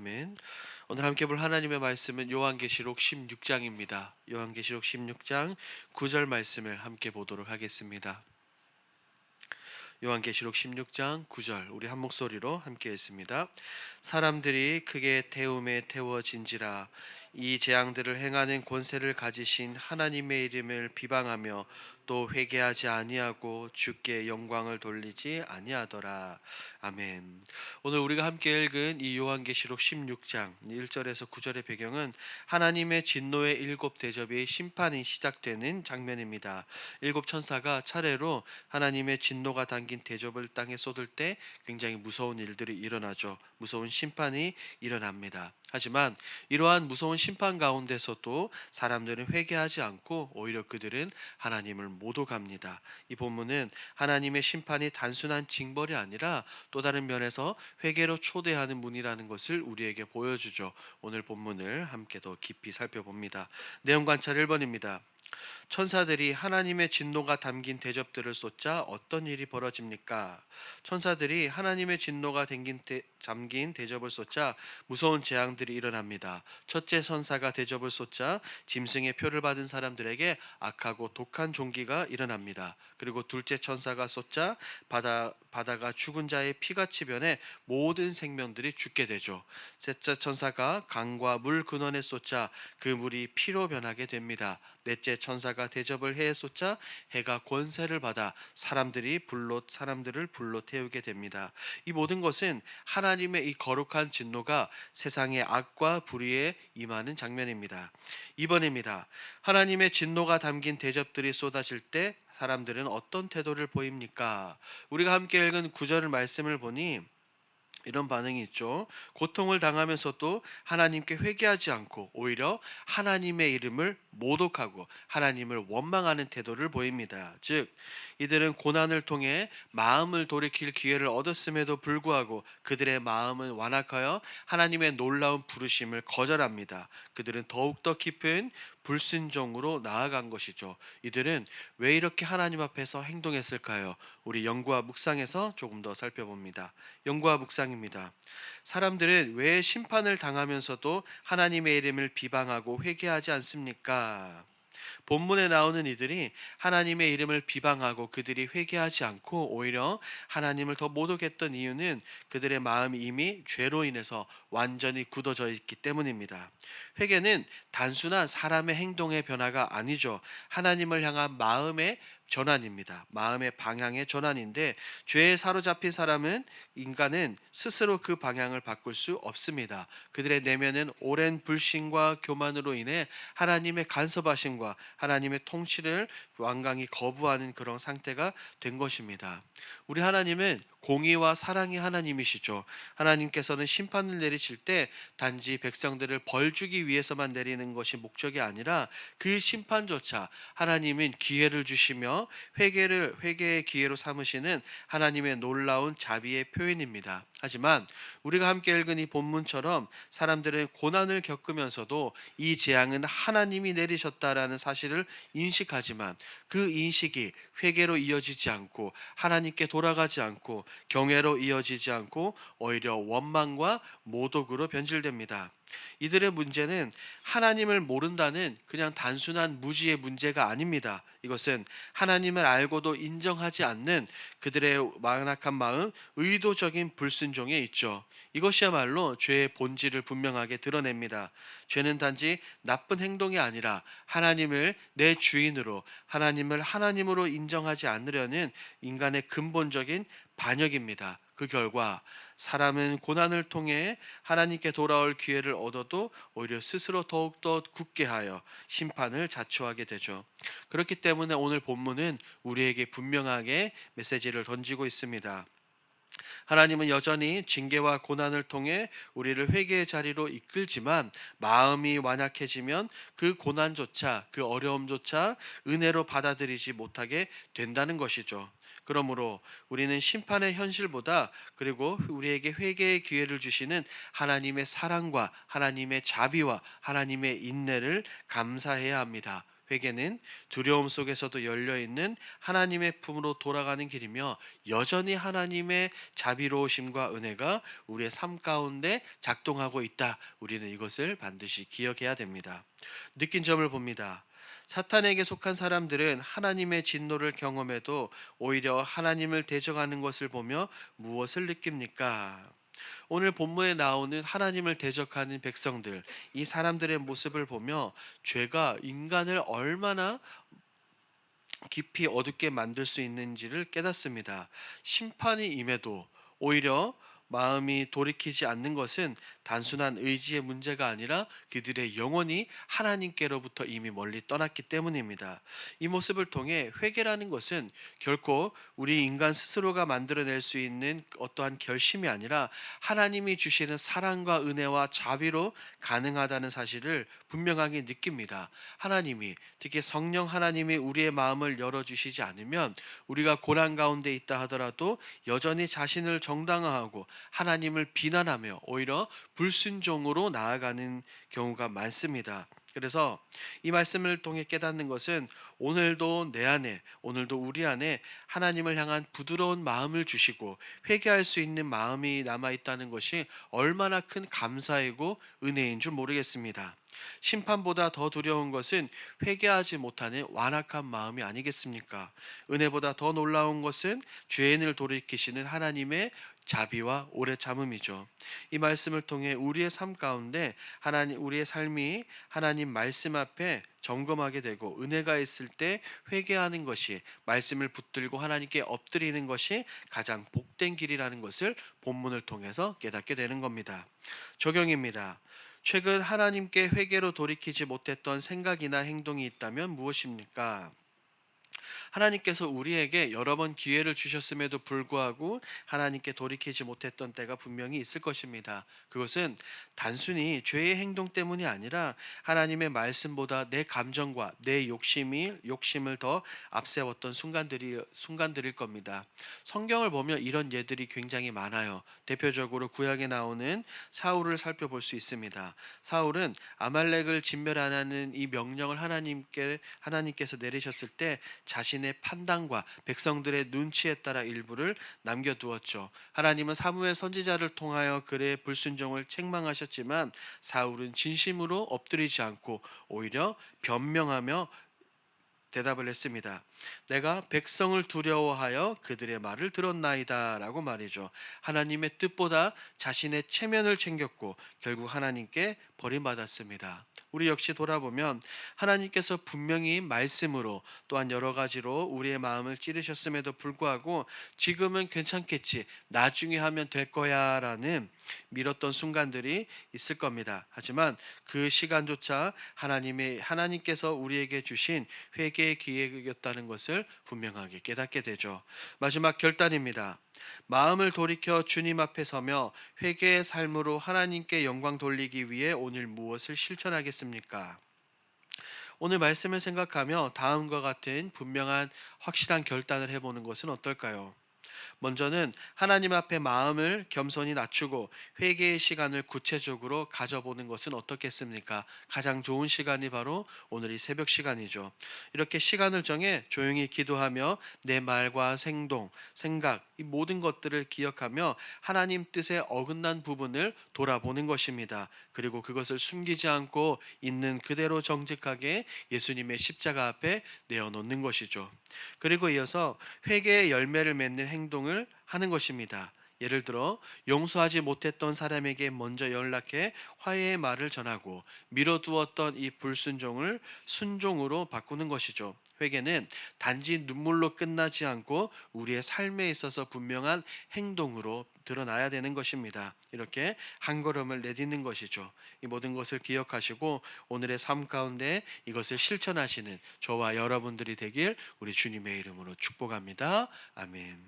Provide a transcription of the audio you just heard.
아멘. 오늘 함께 볼 하나님의 말씀은 요한계시록 16장입니다. 요한계시록 16장 9절 말씀을 함께 보도록 하겠습니다. 요한계시록 16장 9절 우리 한 목소리로 함께 했습니다. 사람들이 크게 태움에 태워진지라 이 재앙들을 행하는 권세를 가지신 하나님의 이름을 비방하며 또 회개하지 아니하고 주께 영광을 돌리지 아니하더라. 아멘. 오늘 우리가 함께 읽은 이 요한계시록 16장 1절에서 9절의 배경은 하나님의 진노의 일곱 대접의 심판이 시작되는 장면입니다. 일곱 천사가 차례로 하나님의 진노가 담긴 대접을 땅에 쏟을 때 굉장히 무서운 일들이 일어나죠. 무서운 심판이 일어납니다. 하지만 이러한 무서운 심판 가운데서도 사람들은 회개하지 않고 오히려 그들은 하나님을 모독합니다. 이 본문은 하나님의 심판이 단순한 징벌이 아니라 또 다른 면에서 회개로 초대하는 문이라는 것을 우리에게 보여주죠. 오늘 본문을 함께 더 깊이 살펴봅니다. 내용 관찰 1번입니다. 천사들이 하나님의 진노가 담긴 대접들을 쏟자 어떤 일이 벌어집니까? 천사들이 하나님의 진노가 담긴, 대접을 쏟자 무서운 재앙 들이 일어납니다. 첫째 천사가 대접을 쏟자 짐승의 표를 받은 사람들에게 악하고 독한 종기가 일어납니다. 그리고 둘째 천사가 쏟자 바다 바다가 죽은 자의 피같이 변해 모든 생명들이 죽게 되죠. 셋째 천사가 강과 물 근원에 쏟자 그 물이 피로 변하게 됩니다. 넷째 천사가 대접을 해에 쏟자 해가 권세를 받아 사람들이 불로 사람들을 불로 태우게 됩니다. 이 모든 것은 하나님의 이 거룩한 진노가 세상의 악과 불의에 임하는 장면입니다. 2번입니다. 하나님의 진노가 담긴 대접들이 쏟아질 때 사람들은 어떤 태도를 보입니까? 우리가 함께 읽은 구절을 말씀을 보니 이런 반응이 있죠. 고통을 당하면서도 하나님께 회개하지 않고 오히려 하나님의 이름을 모독하고 하나님을 원망하는 태도를 보입니다. 즉, 이들은 고난을 통해 마음을 돌이킬 기회를 얻었음에도 불구하고 그들의 마음은 완악하여 하나님의 놀라운 부르심을 거절합니다. 그들은 더욱더 깊은 불순종으로 나아간 것이죠. 이들은 왜 이렇게 하나님 앞에서 행동했을까요? 우리 영과 묵상에서 조금 더 살펴봅니다. 영과 묵상입니다. 사람들은 왜 심판을 당하면서도 하나님의 이름을 비방하고 회개하지 않습니까? 본문에 나오는 이들이 하나님의 이름을 비방하고 그들이 회개하지 않고 오히려 하나님을 더 모독했던 이유는 그들의 마음이 이미 죄로 인해서 완전히 굳어져 있기 때문입니다. 회개는 단순한 사람의 행동의 변화가 아니죠. 하나님을 향한 마음의 전환입니다. 마음의 방향의 전환인데 죄에 사로잡힌 사람은 인간은 스스로 그 방향을 바꿀 수 없습니다. 그들의 내면은 오랜 불신과 교만으로 인해 하나님의 간섭하심과 하나님의 통치를 완강히 거부하는 그런 상태가 된 것입니다. 우리 하나님은 공의와 사랑의 하나님이시죠. 하나님께서는 심판을 내리실 때 단지 백성들을 벌 주기 위해서만 내리는 것이 목적이 아니라 그 심판조차 하나님은 기회를 주시며 회개를 회개의 기회로 삼으시는 하나님의 놀라운 자비의 표현입니다. 하지만 우리가 함께 읽은 이 본문처럼 사람들은 고난을 겪으면서도 이 재앙은 하나님이 내리셨다라는 사실을 인식하지만 그 인식이 회개로 이어지지 않고 하나님께 돌아가지 않고 경외로 이어지지 않고 오히려 원망과 모독으로 변질됩니다. 이들의 문제는 하나님을 모른다는 그냥 단순한 무지의 문제가 아닙니다. 이것은 하나님을 알고도 인정하지 않는 그들의 완악한 마음, 의도적인 불순종에 있죠. 이것이야말로 죄의 본질을 분명하게 드러냅니다. 죄는 단지 나쁜 행동이 아니라 하나님을 내 주인으로, 하나님을 하나님으로 인정하지 않으려는 인간의 근본적인 반역입니다. 그 결과 사람은 고난을 통해 하나님께 돌아올 기회를 얻어도 오히려 스스로 더욱더 굳게 하여 심판을 자초하게 되죠. 그렇기 때문에 오늘 본문은 우리에게 분명하게 메시지를 던지고 있습니다. 하나님은 여전히 징계와 고난을 통해 우리를 회개의 자리로 이끌지만 마음이 완약해지면 그 고난조차 그 어려움조차 은혜로 받아들이지 못하게 된다는 것이죠. 그러므로 우리는 심판의 현실보다 그리고 우리에게 회개의 기회를 주시는 하나님의 사랑과 하나님의 자비와 하나님의 인내를 감사해야 합니다. 회개는 두려움 속에서도 열려 있는 하나님의 품으로 돌아가는 길이며 여전히 하나님의 자비로우심과 은혜가 우리의 삶 가운데 작동하고 있다. 우리는 이것을 반드시 기억해야 됩니다. 느낀 점을 봅니다. 사탄에게 속한 사람들은 하나님의 진노를 경험해도 오히려 하나님을 대적하는 것을 보며 무엇을 느낍니까? 오늘 본문에 나오는 하나님을 대적하는 백성들, 이 사람들의 모습을 보며 죄가 인간을 얼마나 깊이 어둡게 만들 수 있는지를 깨닫습니다. 심판이 임해도 오히려 마음이 돌이키지 않는 것은 단순한 의지의 문제가 아니라 그들의 영혼이 하나님께로부터 이미 멀리 떠났기 때문입니다. 이 모습을 통해 회개라는 것은 결코 우리 인간 스스로가 만들어낼 수 있는 어떠한 결심이 아니라 하나님이 주시는 사랑과 은혜와 자비로 가능하다는 사실을 분명하게 느낍니다. 하나님이 특히 성령 하나님이 우리의 마음을 열어 주시지 않으면 우리가 고난 가운데 있다 하더라도 여전히 자신을 정당화하고 하나님을 비난하며 오히려 불순종으로 나아가는 경우가 많습니다. 그래서 이 말씀을 통해 깨닫는 것은 오늘도 내 안에, 오늘도 우리 안에 하나님을 향한 부드러운 마음을 주시고 회개할 수 있는 마음이 남아 있다는 것이 얼마나 큰 감사이고 은혜인 줄 모르겠습니다. 심판보다 더 두려운 것은 회개하지 못하는 완악한 마음이 아니겠습니까? 은혜보다 더 놀라운 것은 죄인을 돌이키시는 하나님의 자비와 오래 참음이죠. 이 말씀을 통해 우리의 삶 가운데 하나님 우리의 삶이 하나님 말씀 앞에 점검하게 되고 은혜가 있을 때 회개하는 것이 말씀을 붙들고 하나님께 엎드리는 것이 가장 복된 길이라는 것을 본문을 통해서 깨닫게 되는 겁니다. 적용입니다. 최근 하나님께 회개로 돌이키지 못했던 생각이나 행동이 있다면 무엇입니까? 하나님께서 우리에게 여러 번 기회를 주셨음에도 불구하고 하나님께 돌이키지 못했던 때가 분명히 있을 것입니다. 그것은 단순히 죄의 행동 때문이 아니라 하나님의 말씀보다 내 감정과 내 욕심이 욕심을 더 앞세웠던 순간들이 순간들일 겁니다. 성경을 보면 이런 예들이 굉장히 많아요. 대표적으로 구약에 나오는 사울을 살펴볼 수 있습니다. 사울은 아말렉을 진멸하라는 이 명령을 하나님께 하나님께서 내리셨을 때 자 신의 판단과 백성들의 눈치에 따라 일부를 남겨두었죠. 하나님은 사무엘 선지자를 통하여 그의 불순종을 책망하셨지만 사울은 진심으로 엎드리지 않고 오히려 변명하며 대답을 했습니다. 내가 백성을 두려워하여 그들의 말을 들었나이다라고 말이죠. 하나님의 뜻보다 자신의 체면을 챙겼고 결국 하나님께 버림받았습니다. 우리 역시 돌아보면 하나님께서 분명히 말씀으로 또한 여러 가지로 우리의 마음을 찌르셨음에도 불구하고 지금은 괜찮겠지. 나중에 하면 될 거야라는 미뤘던 순간들이 있을 겁니다. 하지만 그 시간조차 하나님의 하나님께서 우리에게 주신 회개의 기회였다는 것을 분명하게 깨닫게 되죠. 마지막 결단입니다. 마음을 돌이켜 주님 앞에 서며 회개의 삶으로 하나님께 영광 돌리기 위해 오늘 무엇을 실천하겠습니까? 오늘 말씀을 생각하며 다음과 같은 분명한 확실한 결단을 해보는 것은 어떨까요? 먼저는 하나님 앞에 마음을 겸손히 낮추고 회개의 시간을 구체적으로 가져보는 것은 어떻겠습니까? 가장 좋은 시간이 바로 오늘 이 새벽 시간이죠. 이렇게 시간을 정해 조용히 기도하며 내 말과 행동, 생각, 이 모든 것들을 기억하며 하나님 뜻에 어긋난 부분을 돌아보는 것입니다. 그리고 그것을 숨기지 않고 있는 그대로 정직하게 예수님의 십자가 앞에 내어놓는 것이죠. 그리고 이어서 회개의 열매를 맺는 행동을 하는 것입니다. 예를 들어 용서하지 못했던 사람에게 먼저 연락해 화해의 말을 전하고 미뤄두었던 이 불순종을 순종으로 바꾸는 것이죠. 회개는 단지 눈물로 끝나지 않고 우리의 삶에 있어서 분명한 행동으로 드러나야 되는 것입니다. 이렇게 한 걸음을 내딛는 것이죠. 이 모든 것을 기억하시고 오늘의 삶 가운데 이것을 실천하시는 저와 여러분들이 되길 우리 주님의 이름으로 축복합니다. 아멘.